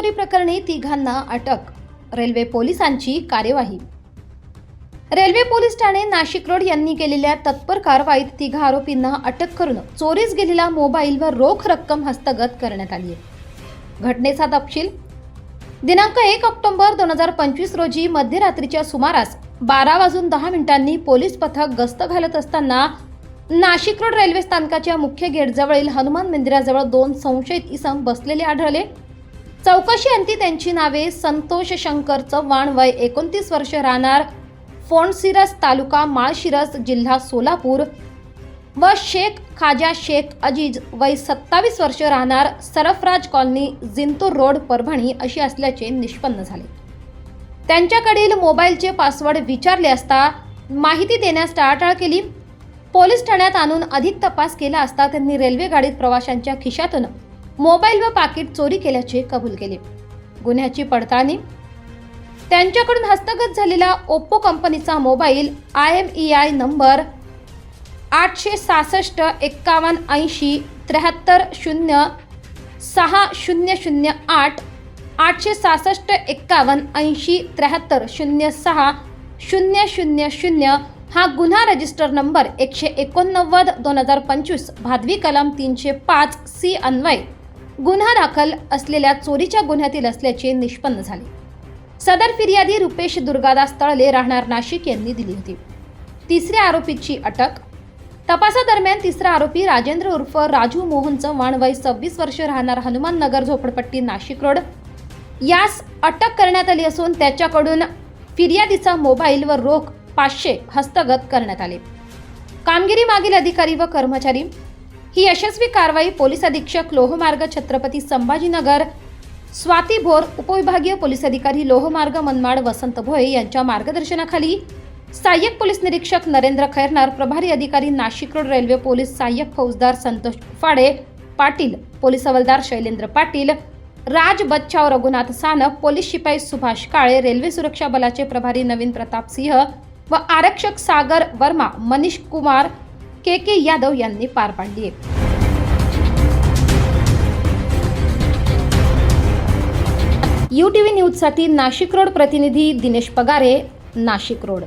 प्रकरणी तिघांना अटक रेल्वे पोलिसांची कार्यवाही. Railway police Thane Nashik road यांनी केलेल्या तत्पर कारवाईत तिघा आरोपींना अटक करून चोरीस गेलेला मोबाईल व रोख रक्कम हस्तगत करण्यात आली आहे. घटनेचा तपशील दिनांक एक ऑक्टोबर दोन हजार पंचवीस रोजी मध्यरात्रीच्या सुमारास बारा वाजून दहा मिनिटांनी पोलीस पथक गस्त घालत असताना नाशिक रोड रेल्वे स्थानकाच्या मुख्य गेटजवळील हनुमान मंदिराजवळ दोन संशयित इसम बसलेले आढळले. चौकशी अंती त्यांची नावे संतोष शंकर चव्हाण वय एकोणतीस वर्ष राहणार. फोंडसिरस तालुका माळशिरस जिल्हा सोलापूर. व शेख खाजा शेख अजीज वय सत्तावीस वर्ष राहणार सरफराज कॉलनी जिंतूर रोड परभणी अशी असल्याचे निष्पन्न झाले. त्यांच्याकडील मोबाईलचे पासवर्ड विचारले असता माहिती देण्यास टाळाटाळ केली. पोलीस ठाण्यात आणून अधिक तपास केला असता त्यांनी रेल्वे गाडीत प्रवाशांच्या खिशातून मोबाईल व पाकिट चोरी केल्याचे कबूल केले. गुन्ह्याची पडताळणी. त्यांच्याकडून हस्तगत झालेला ओप्पो कंपनीचा mobile I M E I number आठशे सहासष्ट एक्कावन्न ऐंशी त्र्याहत्तर शून्य सहा शून्य शून्य आठ आठशे सहासष्ट एक्कावन्न ऐंशी त्र्याहत्तर शून्य सहा शून्य शून्य शून्य हा गुन्हा रजिस्टर नंबर एकशे एकोणनव्वद दोन हजार पंचवीस भादवी कलम तीनशे पाच सी अन्वय. गुन्हा दाखल असलेल्या चोरीच्या गुन्ह्यातील असल्याचे निष्पन्न झाले. सदर फिर्यादी रुपेश दुर्गादास तळले राहणार नाशिक यांनी दिली होती. तिसऱ्या आरोपीची अटक. तपासादरम्यान तिसरा आरोपी राजेंद्र उर्फ राजू मोहन चव्हाण वय सव्वीस वर्ष राहणार हनुमान नगर झोपडपट्टी नाशिक रोड. यास अटक करण्यात आली असून त्याच्याकडून फिर्यादीचा मोबाईल व रोख पाचशे हस्तगत करण्यात आले. कामगिरी मागील अधिकारी व कर्मचारी ही यशस्वी कारवाई पोलीस अधीक्षक लोहमार्ग छत्रपती संभाजीनगर स्वाती भोर उपविभागीय पोलीस अधिकारी लोहमार्ग मनमाड वसंत भोये यांच्या मार्गदर्शनाखाली सहाय्यक पोलीस निरीक्षक नरेंद्र खैरनार प्रभारी अधिकारी नाशिक रोड रेल्वे पोलीस सहाय्यक फौजदार संतोष फाडे पाटील पोलीस हवालदार शैलेंद्र पाटील राज बच्चाव रघुनाथ सानप पोलीस शिपाई सुभाष काळे रेल्वे सुरक्षा बलाचे प्रभारी नवीन प्रताप सिंह व आरक्षक सागर वर्मा मनीष कुमार के के यादव यांनी पार पाडली आहे. यू टी व्ही न्यूजसाठी नाशिक रोड प्रतिनिधी दिनेश पगारे नाशिक रोड.